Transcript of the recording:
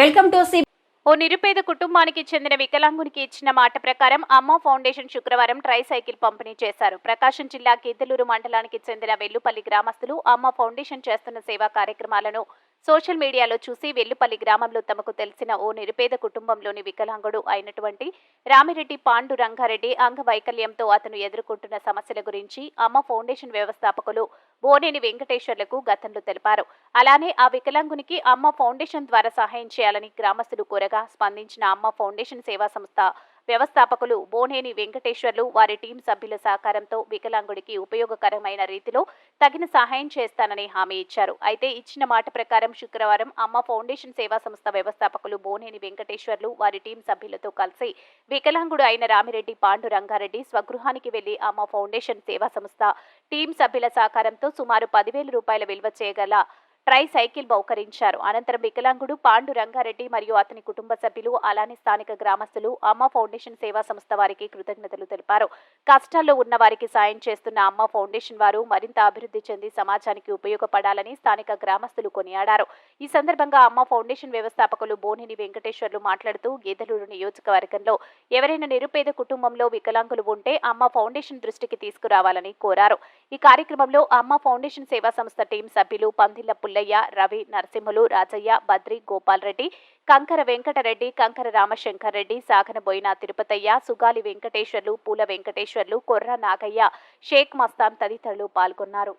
Welcome to C ఓ నిరుపేద కుటుంబానికి చెందిన వికలాంగునికి ఇచ్చిన మాట ప్రకారం అమ్మ ఫౌండేషన్ శుక్రవారం ట్రై సైకిల్ పంపిణీ చేశారు. ప్రకాశం జిల్లా గీతలూరు మండలానికి చెందిన వెల్లుపల్లి గ్రామస్తులు అమ్మ ఫౌండేషన్ చేస్తున్న సేవా కార్యక్రమాలను సోషల్ మీడియాలో చూసి వెల్లుపల్లి గ్రామంలో తమకు తెలిసిన ఓ నిరుపేద కుటుంబంలోని వికలాంగుడు అయినటువంటి రామిరెడ్డి పాండు రంగారెడ్డి అంగవైకల్యంతో అతను ఎదుర్కొంటున్న సమస్యల గురించి అమ్మ ఫౌండేషన్ వ్యవస్థాపకులు బోనేని వెంకటేశ్వర్లకు గతంలో తెలిపారు. అలానే ఆ వికలాంగునికి అమ్మ ఫౌండేషన్ ద్వారా సహాయం చేయాలని గ్రామస్తులు కోరగా స్పందించిన అమ్మ ఫౌండేషన్ సేవా సంస్థ వ్యవస్థాపకులు బోనేని వెంకటేశ్వర్లు వారి టీం సభ్యుల సహకారంతో వికలాంగుడికి ఉపయోగకరమైన రీతిలో తగిన సహాయం చేస్తానని హామీ ఇచ్చారు. అయితే ఇచ్చిన మాట ప్రకారం శుక్రవారం అమ్మ ఫౌండేషన్ సేవా సంస్థ వ్యవస్థాపకులు బోనేని వెంకటేశ్వర్లు వారి టీం సభ్యులతో కలిసి వికలాంగుడు అయిన రామిరెడ్డి పాండు రంగారెడ్డి స్వగృహానికి వెళ్ళి అమ్మ ఫౌండేషన్ సేవా సంస్థ టీం సభ్యుల సహకారంతో సుమారు పదివేల రూపాయల విలువ చేయగల ట్రై సైకిల్ బహుకరించారు. అనంతరం వికలాంగుడు పాండు రంగారెడ్డి మరియు అతని కుటుంబ సభ్యులు అలానే స్థానిక గ్రామస్తులు అమ్మ ఫౌండేషన్ సేవా సంస్థ వారికి కృతజ్ఞతలు తెలిపారు. కష్టాల్లో ఉన్న వారికి సాయం చేస్తున్న అమ్మ ఫౌండేషన్ వారు మరింత అభివృద్ధి చెంది సమాజానికి ఉపయోగపడాలని స్థానిక గ్రామస్తులు కొనియాడారు. ఈ సందర్భంగా అమ్మ ఫౌండేషన్ వ్యవస్థాపకులు బోనిని వెంకటేశ్వర్లు మాట్లాడుతూ గేదెలూరు నియోజకవర్గంలో ఎవరైనా నిరుపేద కుటుంబంలో వికలాంగులు ఉంటే అమ్మ ఫౌండేషన్ దృష్టికి తీసుకురావాలని కోరారు. ఈ కార్యక్రమంలో అమ్మ ఫౌండేషన్ సేవా సంస్థ టీం సభ్యులు పందిళ్ళ పుల్లయ్య రవి నరసింహులు రాజయ్య బద్రి గోపాల్ రెడ్డి కంకర వెంకటరెడ్డి కంకర రామశంకర్ రెడ్డి సాగనబోయిన తిరుపతయ్య సుగాలి వెంకటేశ్వర్లు పూల వెంకటేశ్వర్లు కొర్ర నాగయ్య షేక్ మస్తాన్ తదితరులు పాల్గొన్నారు.